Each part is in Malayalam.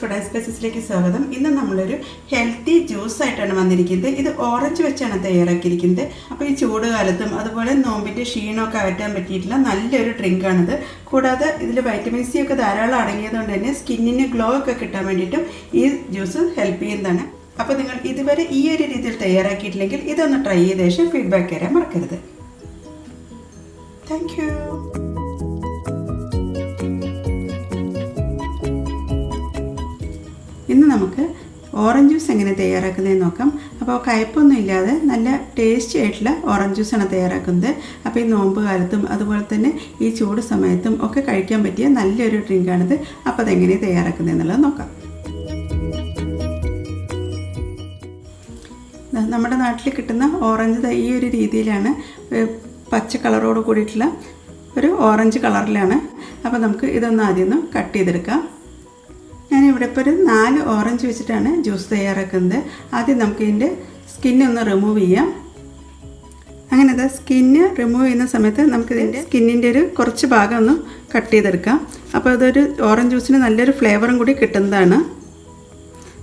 ഫുഡ് സ്പൈസസിലേക്ക് സ്വാഗതം. ഇന്ന് നമ്മളൊരു ഹെൽത്തി ജ്യൂസ് ആയിട്ടാണ് വന്നിരിക്കുന്നത്. ഇത് ഓറഞ്ച് വെച്ചാണ് തയ്യാറാക്കിയിരിക്കുന്നത്. അപ്പോൾ ഈ ചൂട് കാലത്തും അതുപോലെ നോമ്പിന്റെ ക്ഷീണമൊക്കെ അകറ്റാൻ പറ്റിയിട്ടുള്ള നല്ലൊരു ഡ്രിങ്കാണിത് കൂടാതെ ഇതിൽ വൈറ്റമിൻ സി ഒക്കെ ധാരാളം അടങ്ങിയതുകൊണ്ട് തന്നെ സ്കിന്നിന് ഗ്ലോ ഒക്കെ കിട്ടാൻ വേണ്ടിയിട്ടും ഈ ജ്യൂസ് ഹെൽപ്പ് ചെയ്യുന്നതാണ്. അപ്പോൾ നിങ്ങൾ ഇതുവരെ ഈ ഒരു രീതിയിൽ തയ്യാറാക്കിയിട്ടില്ലെങ്കിൽ ഇതൊന്ന് ട്രൈ ചെയ്ത ശേഷം ഫീഡ്ബാക്ക് തരാൻ മറക്കരുത്. താങ്ക് നമുക്ക് ഓറഞ്ച് ജ്യൂസ് എങ്ങനെ തയ്യാറാക്കുന്നതെന്ന് നോക്കാം. അപ്പോൾ കയ്പൊന്നും ഇല്ലാതെ നല്ല ടേസ്റ്റി ആയിട്ടുള്ള ഓറഞ്ച് ജ്യൂസാണ് തയ്യാറാക്കുന്നത്. അപ്പോൾ ഈ നോമ്പ് കാലത്തും അതുപോലെ തന്നെ ഈ ചൂട് സമയത്തും ഒക്കെ കഴിക്കാൻ പറ്റിയ നല്ലൊരു ഡ്രിങ്കാണിത് അപ്പോൾ അതെങ്ങനെ തയ്യാറാക്കുന്നതെന്നുള്ളത് നോക്കാം. നമ്മുടെ നാട്ടിൽ കിട്ടുന്ന ഓറഞ്ച് ഈ ഒരു രീതിയിലാണ് പച്ച കളറോട് കൂടിയിട്ടുള്ള ഒരു ഓറഞ്ച് കളറിലാണ്. അപ്പോൾ നമുക്ക് ഇതൊന്ന് ആദ്യം കട്ട് ചെയ്തെടുക്കാം. ഞാനിവിടെ ഇപ്പോൾ ഒരു നാല് ഓറഞ്ച് വെച്ചിട്ടാണ് ജ്യൂസ് തയ്യാറാക്കുന്നത്. ആദ്യം നമുക്ക് ഇതിന്റെ സ്കിന്നൊന്ന് റിമൂവ് ചെയ്യാം. അങ്ങനെ അത് സ്കിന്ന് റിമൂവ് ചെയ്യുന്ന സമയത്ത് നമുക്ക് ഇതിന്റെ സ്കിന്നിന്റെ ഒരു കുറച്ച് ഭാഗം ഒന്ന് കട്ട് ചെയ്തെടുക്കാം. അപ്പോൾ അതൊരു ഓറഞ്ച് ജ്യൂസിന് നല്ലൊരു ഫ്ലേവറും കൂടി കിട്ടുന്നതാണ്.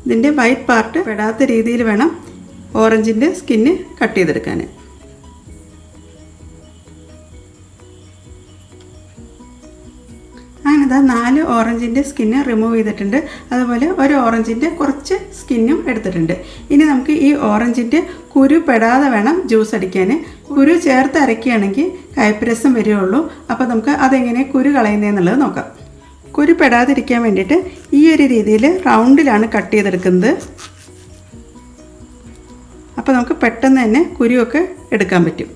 ഇതിന്റെ വൈറ്റ് പാർട്ട് പെടാത്ത രീതിയിൽ വേണം ഓറഞ്ചിന്റെ സ്കിന്ന് കട്ട് ചെയ്തെടുക്കാൻ അങ്ങനെതാ നാല് ഓറഞ്ചിന്റെ സ്കിന്ന് റിമൂവ് ചെയ്തിട്ടുണ്ട്. അതുപോലെ ഒരു ഓറഞ്ചിന്റെ കുറച്ച് സ്കിന്നും എടുത്തിട്ടുണ്ട്. ഇനി നമുക്ക് ഈ ഓറഞ്ചിന്റെ കുരു പെടാതെ വേണം ജ്യൂസ് അടിക്കാൻ കുരു ചേർത്ത് അരക്കുകയാണെങ്കിൽ കയ്പരസം വരികയുള്ളൂ അപ്പോൾ നമുക്ക് അതെങ്ങനെ കുരു കളയുന്നതെന്നുള്ളത് നോക്കാം. കുരു പെടാതിരിക്കാൻ വേണ്ടിയിട്ട് ഈ ഒരു രീതിയിൽ റൗണ്ടിലാണ് കട്ട് ചെയ്തെടുക്കുന്നത്. അപ്പോൾ നമുക്ക് പെട്ടെന്ന് തന്നെ കുരുവൊക്കെ എടുക്കാൻ പറ്റും.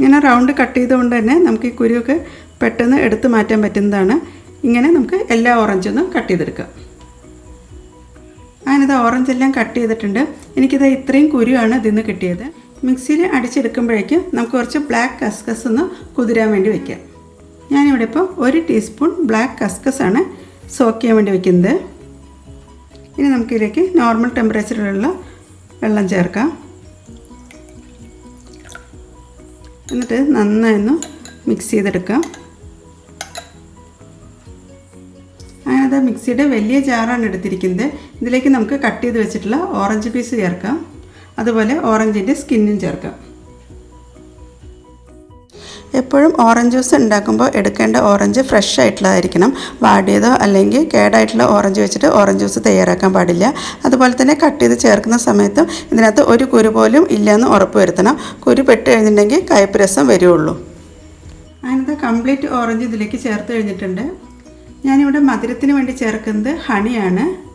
ഇങ്ങനെ റൗണ്ട് കട്ട് ചെയ്തുകൊണ്ട് തന്നെ നമുക്ക് ഈ കുരുവൊക്കെ പെട്ടെന്ന് എടുത്തു മാറ്റാൻ പറ്റുന്നതാണ്. ഇങ്ങനെ നമുക്ക് എല്ലാ ഓറഞ്ചൊന്നും കട്ട് ചെയ്തെടുക്കാം. ഇത് ഓറഞ്ച് എല്ലാം കട്ട് ചെയ്തിട്ടുണ്ട്. എനിക്കിത് ഇത്രയും കുരുവാണ് ഇതിന്ന് കിട്ടിയത്. മിക്സിയിൽ അടിച്ചെടുക്കുമ്പോഴേക്കും നമുക്ക് കുറച്ച് ബ്ലാക്ക് കസ്കസ് ഒന്ന് കുതിരാൻ വേണ്ടി വയ്ക്കാം ഞാനിവിടെ ഇപ്പോൾ ഒരു ടീസ്പൂൺ ബ്ലാക്ക് കസ്കസ് ആണ് സോക്ക് ചെയ്യാൻ വേണ്ടി വയ്ക്കുന്നത് ഇനി നമുക്കിതിലേക്ക് നോർമൽ ടെമ്പറേച്ചറിലുള്ള വെള്ളം ചേർക്കാം. എന്നിട്ട് നന്നായി ഒന്ന് മിക്സ് ചെയ്തെടുക്കാം അങ്ങനത്തെ മിക്സിയുടെ വലിയ ജാറാണ് എടുത്തിരിക്കുന്നത്. ഇതിലേക്ക് നമുക്ക് കട്ട് ചെയ്ത് വെച്ചിട്ടുള്ള ഓറഞ്ച് പീസ് ചേർക്കാം. അതുപോലെ ഓറഞ്ചിന്റെ സ്കിന്നും ചേർക്കാം. എപ്പോഴും ഓറഞ്ച് ജ്യൂസ് ഉണ്ടാക്കുമ്പോൾ എടുക്കേണ്ട ഓറഞ്ച് ഫ്രഷ് ആയിട്ടുള്ളതായിരിക്കണം. വാടിയതോ അല്ലെങ്കിൽ കേടായിട്ടുള്ള ഓറഞ്ച് വെച്ചിട്ട് ഓറഞ്ച് ജ്യൂസ് തയ്യാറാക്കാൻ പാടില്ല. അതുപോലെ തന്നെ കട്ട് ചെയ്ത് ചേർക്കുന്ന സമയത്തും ഇതിനകത്ത് ഒരു കുരു പോലും ഇല്ലയെന്ന് ഉറപ്പ് വരുത്തണം. കുരു പെട്ട് കഴിഞ്ഞിട്ടുണ്ടെങ്കിൽ കയ്പ്പ് രസം വരുള്ളൂ. അതിനകത്ത് കംപ്ലീറ്റ് ഓറഞ്ച് ഇതിലേക്ക് ചേർത്ത് കഴിഞ്ഞിട്ടുണ്ട്. ഞാനിവിടെ മധുരത്തിന് വേണ്ടി ചേർക്കുന്നത് ഹണിയാണ്.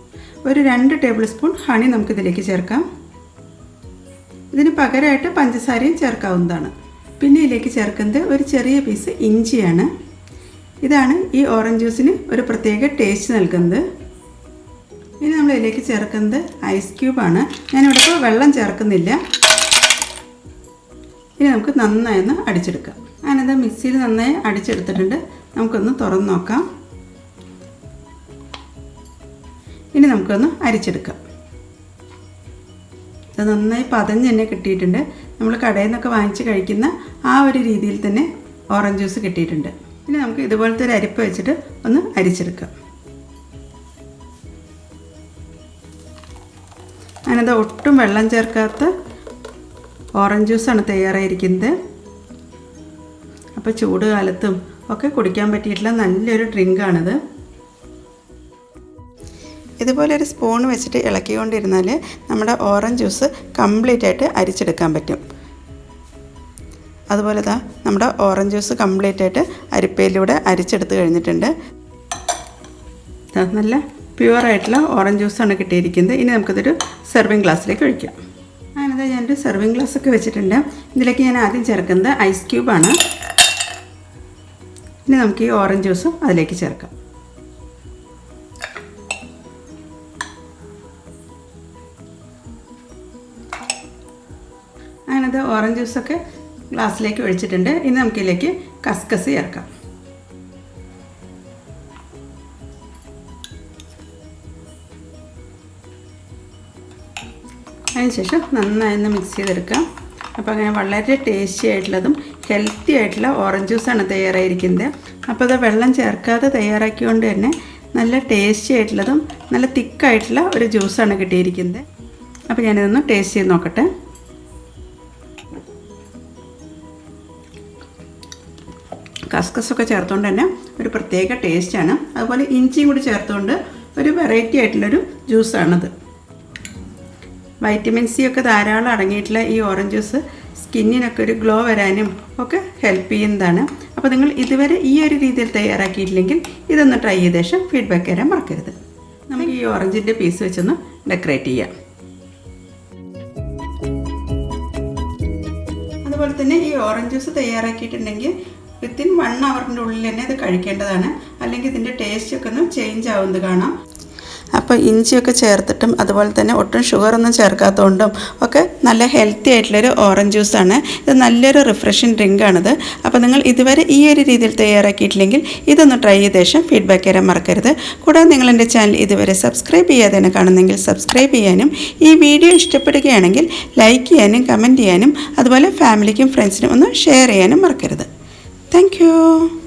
ഒരു രണ്ട് ടേബിൾ സ്പൂൺ ഹണി നമുക്കിതിലേക്ക് ചേർക്കാം. ഇതിന് പകരമായിട്ട് പഞ്ചസാരയും ചേർക്കാവുന്നതാണ്. പിന്നെ ഇതിലേക്ക് ചേർക്കുന്നത് ഒരു ചെറിയ പീസ് ഇഞ്ചിയാണ്. ഇതാണ് ഈ ഓറഞ്ച് ജ്യൂസിന് ഒരു പ്രത്യേക ടേസ്റ്റ് നൽകുന്നത്. ഇനി നമ്മൾ ഇതിലേക്ക് ചേർക്കുന്നത് ഐസ് ക്യൂബാണ് ഞാനിവിടെ ഇപ്പോൾ വെള്ളം ചേർക്കുന്നില്ല. ഇനി നമുക്ക് നന്നായി ഒന്ന് അടിച്ചെടുക്കാം. ഞാനത് മിക്സിയിൽ നന്നായി അടിച്ചെടുത്തിട്ടുണ്ട്. നമുക്കൊന്ന് തുറന്നു നോക്കാം. ഇനി നമുക്കൊന്ന് അരിച്ചെടുക്കാം. ഇത് നന്നായി പതഞ്ഞ് തന്നെ കിട്ടിയിട്ടുണ്ട്. നമ്മൾ കടയിൽ നിന്നൊക്കെ വാങ്ങിച്ച് കഴിക്കുന്ന ആ ഒരു രീതിയിൽ തന്നെ ഓറഞ്ച് ജ്യൂസ് കിട്ടിയിട്ടുണ്ട്. ഇനി നമുക്ക് ഇതുപോലത്തെ ഒരു അരിപ്പ് വെച്ചിട്ട് ഒന്ന് അരിച്ചെടുക്കാം. ഞാനത് ഒട്ടും വെള്ളം ചേർക്കാത്ത ഓറഞ്ച് ജ്യൂസാണ് തയ്യാറായിരിക്കുന്നത്. അപ്പോൾ ചൂട് കാലത്തും ഒക്കെ കുടിക്കാൻ പറ്റിയിട്ടുള്ള നല്ലൊരു ഡ്രിങ്കാണിത് ഇതുപോലെ ഒരു സ്പൂൺ വെച്ചിട്ട് ഇളക്കിക്കൊണ്ടിരുന്നാൽ നമ്മുടെ ഓറഞ്ച് ജ്യൂസ് കംപ്ലീറ്റ് ആയിട്ട് അരിച്ചെടുക്കാൻ പറ്റും. അതുപോലെ ദാ നമ്മുടെ ഓറഞ്ച് ജ്യൂസ് കംപ്ലീറ്റ് ആയിട്ട് അരിപ്പയിലൂടെ അരിച്ചെടുത്ത് കഴിഞ്ഞിട്ടുണ്ട്. നല്ല പ്യുവറായിട്ടുള്ള ഓറഞ്ച് ജ്യൂസാണ് കിട്ടിയിരിക്കുന്നത്. ഇനി നമുക്കിതൊരു സെർവിങ് ഗ്ലാസ്സിലേക്ക് ഒഴിക്കാം. അങ്ങനെ ഞാനൊരു സെർവിങ് ഗ്ലാസ് ഒക്കെ വെച്ചിട്ടുണ്ട്. ഇതിലേക്ക് ഞാൻ ആദ്യം ചേർക്കുന്നത് ഐസ് ക്യൂബാണ് ഇനി നമുക്ക് ഈ ഓറഞ്ച് ജ്യൂസും അതിലേക്ക് ചേർക്കാം. അങ്ങനത്തെ ഓറഞ്ച് ജ്യൂസൊക്കെ ഗ്ലാസ്സിലേക്ക് ഒഴിച്ചിട്ടുണ്ട്. ഇനി നമുക്കിതിലേക്ക് കസ്കസ് ചേർക്കാം. അതിനുശേഷം നന്നായി ഒന്ന് മിക്സ് ചെയ്തെടുക്കാം. അപ്പോൾ അങ്ങനെ വളരെ ടേസ്റ്റി ആയിട്ടുള്ളതും ഹെൽത്തി ആയിട്ടുള്ള ഓറഞ്ച് ജ്യൂസാണ് തയ്യാറായിരിക്കുന്നത്. അപ്പോൾ അത് വെള്ളം ചേർക്കാതെ തയ്യാറാക്കിക്കൊണ്ട് തന്നെ നല്ല ടേസ്റ്റി ആയിട്ടുള്ളതും നല്ല തിക്കായിട്ടുള്ള ഒരു ജ്യൂസാണ് കിട്ടിയിരിക്കുന്നത്. അപ്പോൾ ഞാനിതൊന്ന് ടേസ്റ്റ് ചെയ്ത് നോക്കട്ടെ. കസ്കസൊക്കെ ചേർത്തുകൊണ്ട് തന്നെ ഒരു പ്രത്യേക ടേസ്റ്റാണ്. അതുപോലെ ഇഞ്ചിയും കൂടി ചേർത്തുകൊണ്ട് ഒരു വെറൈറ്റി ആയിട്ടുള്ളൊരു ജ്യൂസാണത് വൈറ്റമിൻ സി ഒക്കെ ധാരാളം അടങ്ങിയിട്ടുള്ള ഈ ഓറഞ്ച് ജ്യൂസ് സ്കിന്നിനൊക്കെ ഒരു ഗ്ലോ വരാനും ഒക്കെ ഹെൽപ്പ് ചെയ്യുന്നതാണ്. അപ്പോൾ നിങ്ങൾ ഇതുവരെ ഈ ഒരു രീതിയിൽ തയ്യാറാക്കിയിട്ടില്ലെങ്കിൽ ഇതൊന്ന് ട്രൈ ചെയ്ത ശേഷം ഫീഡ്ബാക്ക് തരാൻ മറക്കരുത്. നമുക്ക് ഈ ഓറഞ്ചിന്റെ പീസ് വെച്ചൊന്ന് ഡെക്കറേറ്റ് ചെയ്യാം. അതുപോലെ തന്നെ ഈ ഓറഞ്ച് ജ്യൂസ് തയ്യാറാക്കിയിട്ടുണ്ടെങ്കിൽ വിത്തിൻ വൺ അവറിന്റെ ഉള്ളിൽ തന്നെ ഇത് കഴിക്കേണ്ടതാണ്. അല്ലെങ്കിൽ ഇതിന്റെ ടേസ്റ്റ് ഒക്കെ ഒന്ന് ചേഞ്ച് ആവുന്നത് കാണാം. അപ്പോൾ ഇഞ്ചിയൊക്കെ ചേർത്തിട്ടും അതുപോലെ തന്നെ ഒട്ടും ഷുഗറൊന്നും ചേർക്കാത്തതുകൊണ്ടും ഒക്കെ നല്ല ഹെൽത്തി ആയിട്ടുള്ളൊരു ഓറഞ്ച് ജ്യൂസാണ് ഇത് നല്ലൊരു റിഫ്രഷിങ് ഡ്രിങ്ക് ഡ്രിങ്കാണിത് അപ്പോൾ നിങ്ങൾ ഇതുവരെ ഈ ഒരു രീതിയിൽ തയ്യാറാക്കിയിട്ടില്ലെങ്കിൽ ഇതൊന്ന് ട്രൈ ചെയ്ത ശേഷം ഫീഡ്ബാക്ക് തരാൻ മറക്കരുത്. കൂടാതെ നിങ്ങൾ എന്റെ ചാനൽ ഇതുവരെ സബ്സ്ക്രൈബ് ചെയ്യാതെയാണ് കാണുന്നെങ്കിൽ സബ്സ്ക്രൈബ് ചെയ്യാനും ഈ വീഡിയോ ഇഷ്ടപ്പെടുകയാണെങ്കിൽ ലൈക്ക് ചെയ്യാനും കമന്റ് ചെയ്യാനും അതുപോലെ ഫാമിലിക്കും ഫ്രണ്ട്സിനും ഒന്ന് ഷെയർ ചെയ്യാനും മറക്കരുത്. താങ്ക്